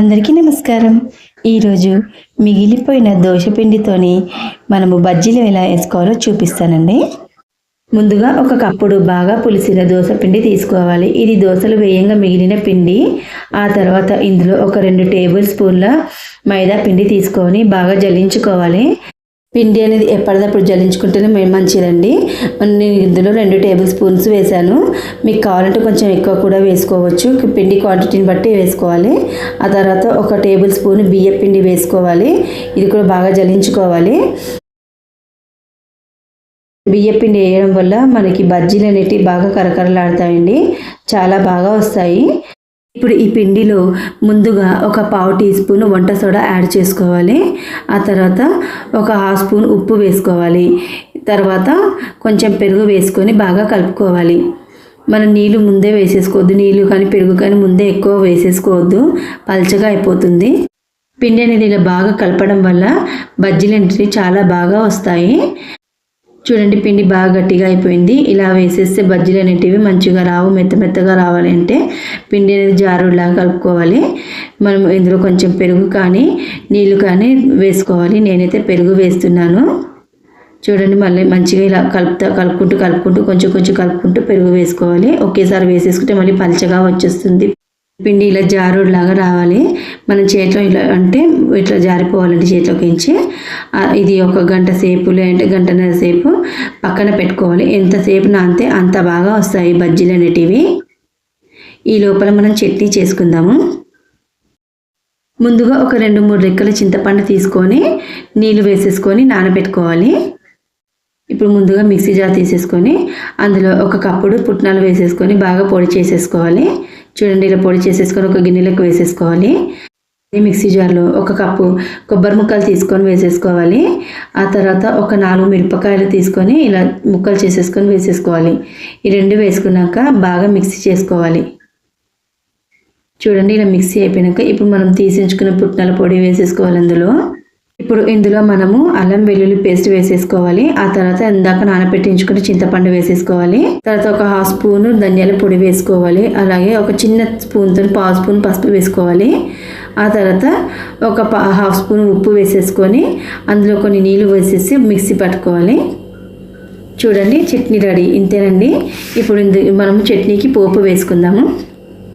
అందరికీ నమస్కారం. ఈరోజు మిగిలిపోయిన దోశపిండితోని మనము బజ్జీలు ఎలా వేసుకోవాలో చూపిస్తానండి. ముందుగా ఒక కప్పుడు బాగా పులిసిన దోశ పిండి తీసుకోవాలి. ఇది దోశలు వేయంగా మిగిలిన పిండి. ఆ తర్వాత ఇందులో ఒక రెండు టేబుల్ స్పూన్ల మైదా పిండి తీసుకొని బాగా జల్లించుకోవాలి. పిండి అనేది ఎప్పటిదప్పుడు జల్లించుకుంటేనే మే- మంచిదండి. నేను ఇందులో రెండు టేబుల్ స్పూన్స్ వేసాను మీకు కావాలంటే కొంచెం ఎక్కువ కూడా వేసుకోవచ్చు. పిండి క్వాంటిటీని బట్టి వేసుకోవాలి. ఆ తర్వాత ఒక టేబుల్ స్పూన్ బియ్య పిండి వేసుకోవాలి. ఇది కూడా బాగా జల్లించుకోవాలి. బియ్య పిండి వేయడం వల్ల మనకి బజ్జీలు అనేటివి బాగా కరకరలాడతాయండి. చాలా బాగా వస్తాయి. ఇప్పుడు ఈ పిండిలో ముందుగా ఒక పావు టీ స్పూన్ వంట సోడా యాడ్ చేసుకోవాలి. ఆ తర్వాత ఒక హాఫ్ స్పూన్ ఉప్పు వేసుకోవాలి. తర్వాత కొంచెం పెరుగు వేసుకొని బాగా కలుపుకోవాలి. మనం నీళ్ళు ముందే వేసేసుకోవద్దు. నీళ్ళు కానీ పెరుగు కానీ ముందే ఎక్కువ వేసేసుకోవద్దు. పల్చగా అయిపోతుంది. పిండి అనేది ఇలా బాగా కలపడం వల్ల బజ్జీలు చాలా బాగా వస్తాయి. చూడండి పిండి బాగా గట్టిగా అయిపోయింది. ఇలా వేసేస్తే బజ్జీలు అనేటివి మంచిగా రావు మెత్త మెత్తగా రావాలంటే పిండి అనేది జారులాగా కలుపుకోవాలి. మనం ఇందులో కొంచెం పెరుగు కానీ నీళ్ళు కానీ వేసుకోవాలి. నేనైతే పెరుగు వేస్తున్నాను. చూడండి మళ్ళీ మంచిగా ఇలా కలుపుతా కలుపుకుంటూ కలుపుకుంటూ కొంచెం కొంచెం కలుపుకుంటూ పెరుగు వేసుకోవాలి. ఒకేసారి వేసేసుకుంటే మళ్ళీ పలచగా వచ్చేస్తుంది. పిండి ఇలా జారుడులాగా రావాలి. మన చేతిలో ఇలా అంటే ఇట్లా జారిపోవాలంటే చేతిలోకి ఇంచి ఇది ఒక గంట సేపు లేదంటే గంటన్నర సేపు పక్కన పెట్టుకోవాలి. ఎంతసేపు నాంతే అంత బాగా వస్తాయి బజ్జీలు అనేటివి. ఈ లోపల మనం చట్నీ చేసుకుందాము. ముందుగా ఒక రెండు మూడు రెక్కల చింతపండు తీసుకొని నీళ్ళు వేసేసుకొని నానబెట్టుకోవాలి. ఇప్పుడు ముందుగా మిక్సీ జార్ తీసేసుకొని అందులో ఒక కప్పుడు పుట్నాలు వేసేసుకొని బాగా పొడి చేసేసుకోవాలి. చూడండి ఇలా పొడి చేసేసుకొని ఒక గిన్నెలోకి వేసేసుకోవాలి. మిక్సీ జార్లో ఒక కప్పు కొబ్బరి ముక్కలు తీసుకొని వేసేసుకోవాలి. ఆ తర్వాత ఒక నాలుగు మిరపకాయలు తీసుకొని ఇలా ముక్కలు చేసేసుకొని వేసేసుకోవాలి. ఈ రెండు వేసుకున్నాక బాగా మిక్సీ చేసుకోవాలి. చూడండి ఇలా మిక్సీ అయిపోయినాక ఇప్పుడు మనం తీసించుకున్న పుట్నాల పొడి వేసేసుకోవాలి అందులో. ఇప్పుడు ఇందులో మనము అల్లం వెల్లుల్లి పేస్ట్ వేసేసుకోవాలి. ఆ తర్వాత ఇందాక నానబెట్టించుకుని చింతపండు వేసేసుకోవాలి. తర్వాత ఒక హాఫ్ స్పూన్ ధనియాల పొడి వేసుకోవాలి. అలాగే ఒక చిన్న స్పూన్తో పావు స్పూన్ పసుపు వేసుకోవాలి. ఆ తర్వాత ఒక పా- హాఫ్ స్పూన్ ఉప్పు వేసేసుకొని అందులో కొన్ని నీళ్ళు వేసేసి మిక్సీ పట్టుకోవాలి. చూడండి చట్నీ రెడీ. ఇంతేనండి. ఇప్పుడు మనం చట్నీకి పోపు వేసుకుందాము.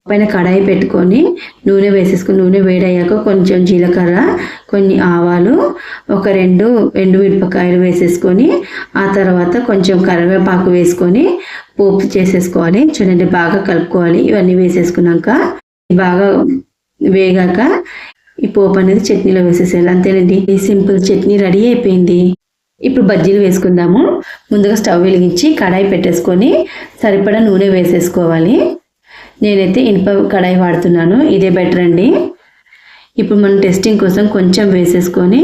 పైన కడాయి పెట్టుకొని నూనె వేసేసుకొని నూనె వేడయ్యాక కొంచెం జీలకర్ర కొన్ని ఆవాలు ఒక రెండు ఎండు మిరపకాయలు వేసేసుకొని ఆ తర్వాత కొంచెం కరివేపాకు వేసుకొని పోపు చేసేసుకోవాలి. చూడండి బాగా కలుపుకోవాలి. ఇవన్నీ వేసేసుకున్నాక బాగా వేగాక ఈ పోపు అనేది చట్నీలో వేసేసేయాలి. అంతేనండి. ఈ సింపుల్ చట్నీ రెడీ అయిపోయింది. ఇప్పుడు బజ్జీలు వేసుకుందాము. ముందుగా స్టవ్ వెలిగించి కడాయి పెట్టేసుకొని సరిపడా నూనె వేసేసుకోవాలి. నేనైతే ఇనుప కడాయి వాడుతున్నాను. ఇదే బెటర్ అండి. ఇప్పుడు మనం టెస్టింగ్ కోసం కొంచెం వేసేసుకొని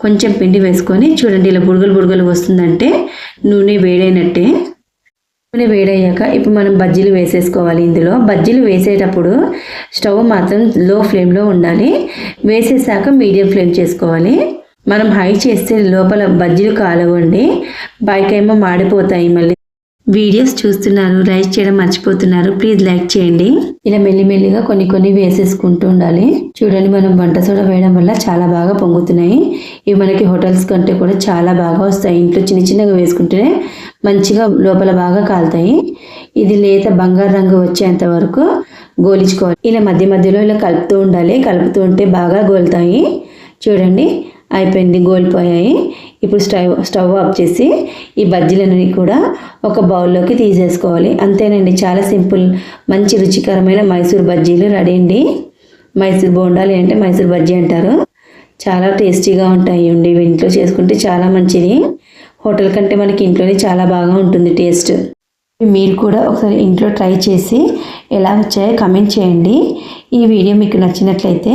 కొంచెం పిండి వేసుకొని చూడండి ఇలా బుడగలు బుడగలు వస్తుందంటే నూనె వేడైనట్టే. నూనె వేడయ్యాక ఇప్పుడు మనం బజ్జీలు వేసేసుకోవాలి ఇందులో. బజ్జీలు వేసేటప్పుడు స్టవ్ మాత్రం లో ఫ్లేమ్లో ఉండాలి. వేసేసాక మీడియం ఫ్లేమ్ చేసుకోవాలి. మనం హై చేస్తే లోపల బజ్జీలు కాలవండి. పైకేమో మాడిపోతాయి మళ్ళీ. వీడియోస్ చూస్తున్నారు లైక్ చేయడం మర్చిపోతున్నారు. ప్లీజ్ లైక్ చేయండి. ఇలా మెల్లిమెల్లిగా కొన్ని కొన్ని వేసేసుకుంటూ ఉండాలి. చూడండి మనం వంట సోడా వేయడం వల్ల చాలా బాగా పొంగుతున్నాయి. ఇవి మనకి హోటల్స్ కంటే కూడా చాలా బాగా వస్తాయి. ఇంట్లో చిన్న చిన్నగా వేసుకుంటేనే మంచిగా లోపల బాగా కాలుతాయి. ఇది లేత బంగారు రంగు వచ్చేంత వరకు గోలించుకోవాలి. ఇలా మధ్య మధ్యలో ఇలా కలుపుతూ ఉండాలి. కలుపుతూ ఉంటే బాగా గోలుతాయి. చూడండి అయిపోయింది గోలిపోయాయి. ఇప్పుడు స్టవ్ స్టవ్ ఆఫ్ చేసి ఈ బజ్జీలన్నీ కూడా ఒక బౌల్లోకి తీసేసుకోవాలి. అంతేనండి చాలా సింపుల్ మంచి రుచికరమైన మైసూర్ బజ్జీలు రెడీ అండి. మైసూర్ బోండాలు అంటే మైసూర్ బజ్జీ అంటారు. చాలా టేస్టీగా ఉంటాయి అండి ఇవి ఇంట్లో చేసుకుంటే చాలా మంచిది. హోటల్ కంటే మనకి ఇంట్లోనే చాలా బాగా ఉంటుంది టేస్ట్. మీరు కూడా ఒకసారి ఇంట్లో ట్రై చేసి ఎలా వచ్చాయో కమెంట్ చేయండి. ఈ వీడియో మీకు నచ్చినట్లయితే